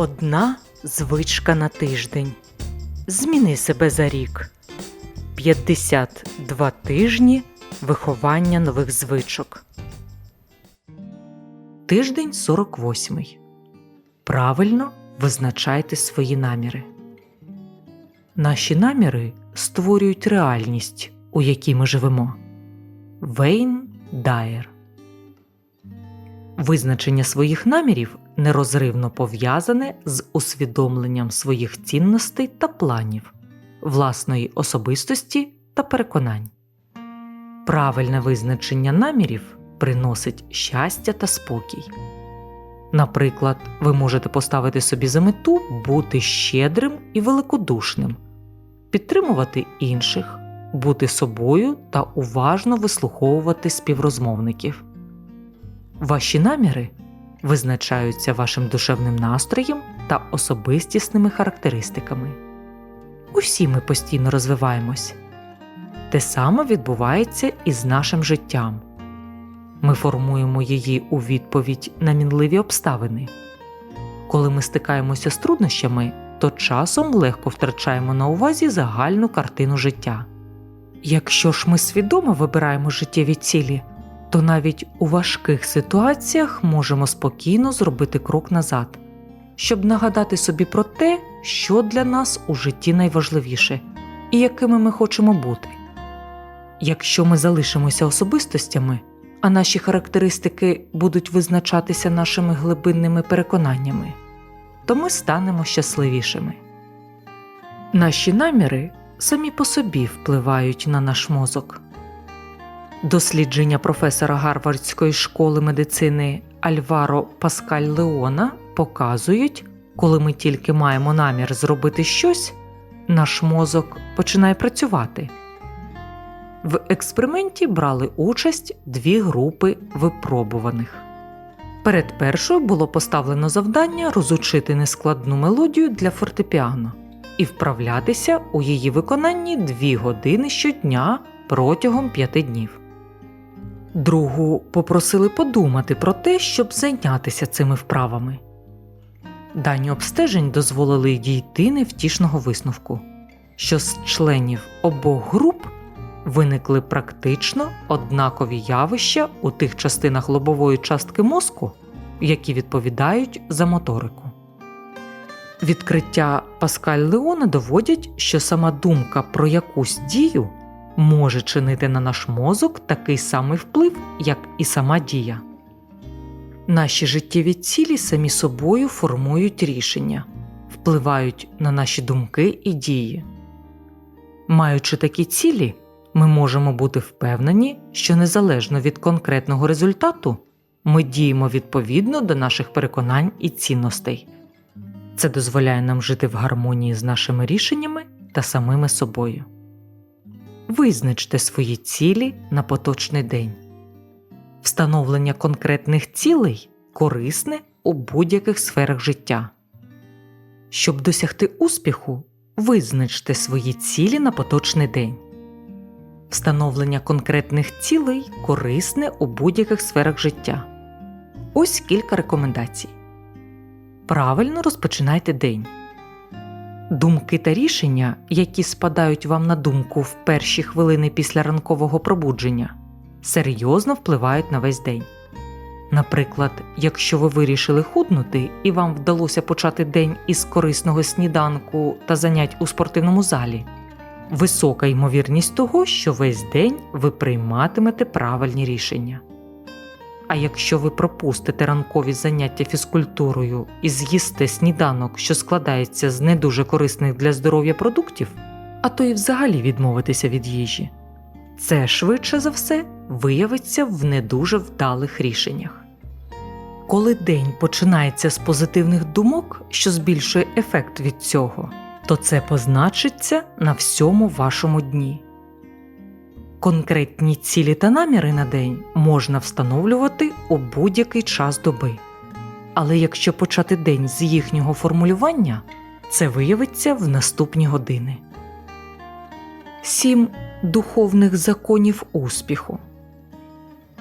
Одна звичка на тиждень. Зміни себе за рік. 52 тижні виховання нових звичок. Тиждень 48. Правильно визначайте свої наміри. Наші наміри створюють реальність, у якій ми живемо. Вейн Дайер Визначення своїх намірів нерозривно пов'язане з усвідомленням своїх цінностей та планів, власної особистості та переконань. Правильне визначення намірів приносить щастя та спокій. Наприклад, ви можете поставити собі за мету бути щедрим і великодушним, підтримувати інших, бути собою та уважно вислуховувати співрозмовників. Ваші наміри визначаються вашим душевним настроєм та особистісними характеристиками. Усі ми постійно розвиваємось. Те саме відбувається і з нашим життям. Ми формуємо її у відповідь на мінливі обставини. Коли ми стикаємося з труднощами, то часом легко втрачаємо на увазі загальну картину життя. Якщо ж ми свідомо вибираємо життєві цілі, то навіть у важких ситуаціях можемо спокійно зробити крок назад, щоб нагадати собі про те, що для нас у житті найважливіше і якими ми хочемо бути. Якщо ми залишимося особистостями, а наші характеристики будуть визначатися нашими глибинними переконаннями, то ми станемо щасливішими. Наші наміри самі по собі впливають на наш мозок. Дослідження професора Гарвардської школи медицини Альваро Паскаль Леона показують, коли ми тільки маємо намір зробити щось, наш мозок починає працювати. В експерименті брали участь дві групи випробуваних. Перед першою було поставлено завдання розучити нескладну мелодію для фортепіано і вправлятися у її виконанні дві години щодня протягом п'яти днів. Другу попросили подумати про те, щоб зайнятися цими вправами. Дані обстежень дозволили дійти невтішного висновку, що з членів обох груп виникли практично однакові явища у тих частинах лобової частки мозку, які відповідають за моторику. Відкриття Паскаль Леона доводять, що сама думка про якусь дію може чинити на наш мозок такий самий вплив, як і сама дія. Наші життєві цілі самі собою формують рішення, впливають на наші думки і дії. Маючи такі цілі, ми можемо бути впевнені, що незалежно від конкретного результату ми діємо відповідно до наших переконань і цінностей. Це дозволяє нам жити в гармонії з нашими рішеннями та самими собою. Визначте свої цілі на поточний день. Встановлення конкретних цілей корисне у будь-яких сферах життя. Щоб досягти успіху, визначте свої цілі на поточний день. Встановлення конкретних цілей корисне у будь-яких сферах життя. Ось кілька рекомендацій. Правильно розпочинайте день. Думки та рішення, які спадають вам на думку в перші хвилини після ранкового пробудження, серйозно впливають на весь день. Наприклад, якщо ви вирішили худнути і вам вдалося почати день із корисного сніданку та занять у спортивному залі, висока ймовірність того, що весь день ви прийматимете правильні рішення. А якщо ви пропустите ранкові заняття фізкультурою і з'їсте сніданок, що складається з не дуже корисних для здоров'я продуктів, а то й взагалі відмовитися від їжі, це швидше за все виявиться в не дуже вдалих рішеннях. Коли день починається з позитивних думок, що збільшує ефект від цього, то це позначиться на всьому вашому дні. Конкретні цілі та наміри на день можна встановлювати у будь-який час доби. Але якщо почати день з їхнього формулювання, це виявиться в наступні години. Сім духовних законів успіху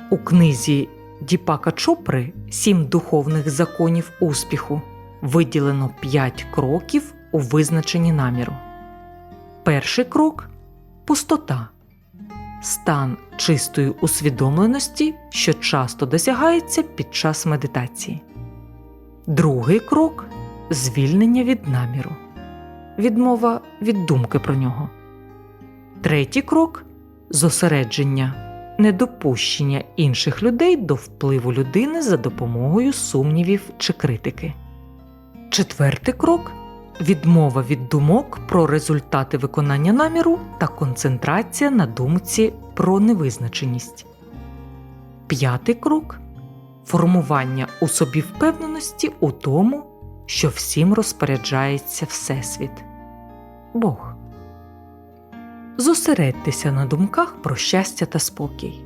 у книзі Діпака Чопри Сім духовних законів успіху виділено 5 кроків у визначенні наміру. Перший крок пустота, стан чистої усвідомленості, що часто досягається під час медитації. Другий крок звільнення від наміру, відмова від думки про нього. Третій крок зосередження, недопущення інших людей до впливу людини за допомогою сумнівів чи критики. Четвертий крок відмова від думок про результати виконання наміру та концентрація на думці про невизначеність. П'ятий крок формування у собі впевненості у тому, що всім розпоряджається Всесвіт Бог. Зосередьтеся на думках про щастя та спокій.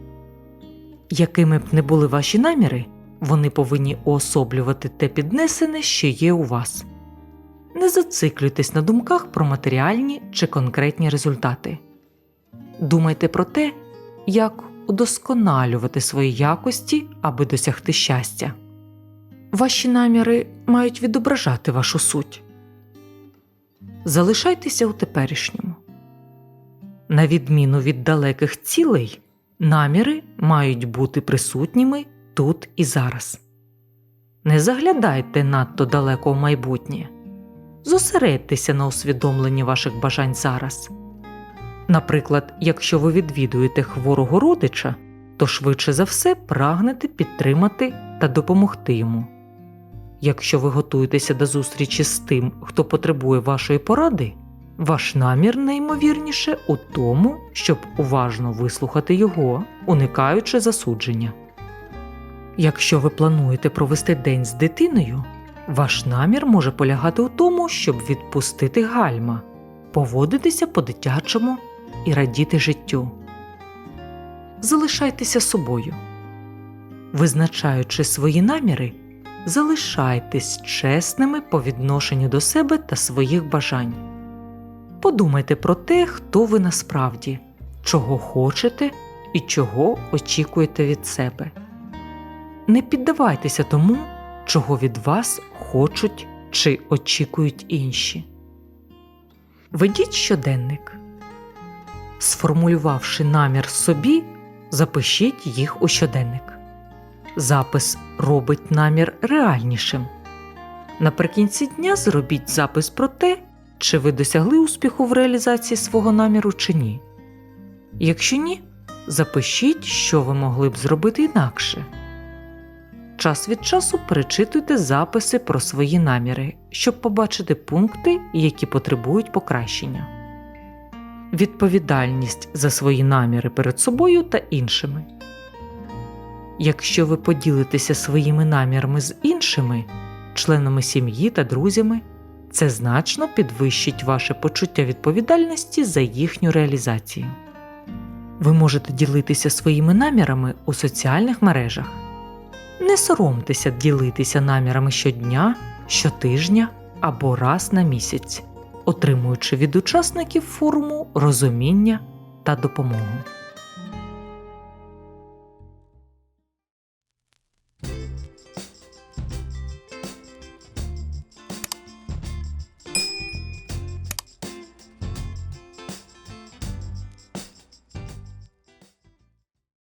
Якими б не були ваші наміри, вони повинні уособлювати те піднесене, що є у вас. Не зациклюйтесь на думках про матеріальні чи конкретні результати. Думайте про те, як удосконалювати свої якості, аби досягти щастя. Ваші наміри мають відображати вашу суть. Залишайтеся у теперішньому. На відміну від далеких цілей, наміри мають бути присутніми тут і зараз. Не заглядайте надто далеко в майбутнє. Зосередьтеся на усвідомленні ваших бажань зараз. Наприклад, якщо ви відвідуєте хворого родича, то швидше за все прагнете підтримати та допомогти йому. Якщо ви готуєтеся до зустрічі з тим, хто потребує вашої поради, ваш намір найімовірніше у тому, щоб уважно вислухати його, уникаючи засудження. Якщо ви плануєте провести день з дитиною, ваш намір може полягати у тому, щоб відпустити гальма, поводитися по-дитячому і радіти життю. Залишайтеся собою. Визначаючи свої наміри, залишайтесь чесними по відношенню до себе та своїх бажань. Подумайте про те, хто ви насправді, чого хочете і чого очікуєте від себе. Не піддавайтеся тому, чого від вас хочуть чи очікують інші. Ведіть щоденник. Сформулювавши намір собі, запишіть їх у щоденник. Запис робить намір реальнішим. Наприкінці дня зробіть запис про те, чи ви досягли успіху в реалізації свого наміру чи ні. Якщо ні, запишіть, що ви могли б зробити інакше. Час від часу перечитуйте записи про свої наміри, щоб побачити пункти, які потребують покращення. Відповідальність за свої наміри перед собою та іншими. Якщо ви поділитеся своїми намірами з іншими, членами сім'ї та друзями, це значно підвищить ваше почуття відповідальності за їхню реалізацію. Ви можете ділитися своїми намірами у соціальних мережах. Не соромтеся ділитися намірами щодня, щотижня або раз на місяць, отримуючи від учасників форуму розуміння та допомогу.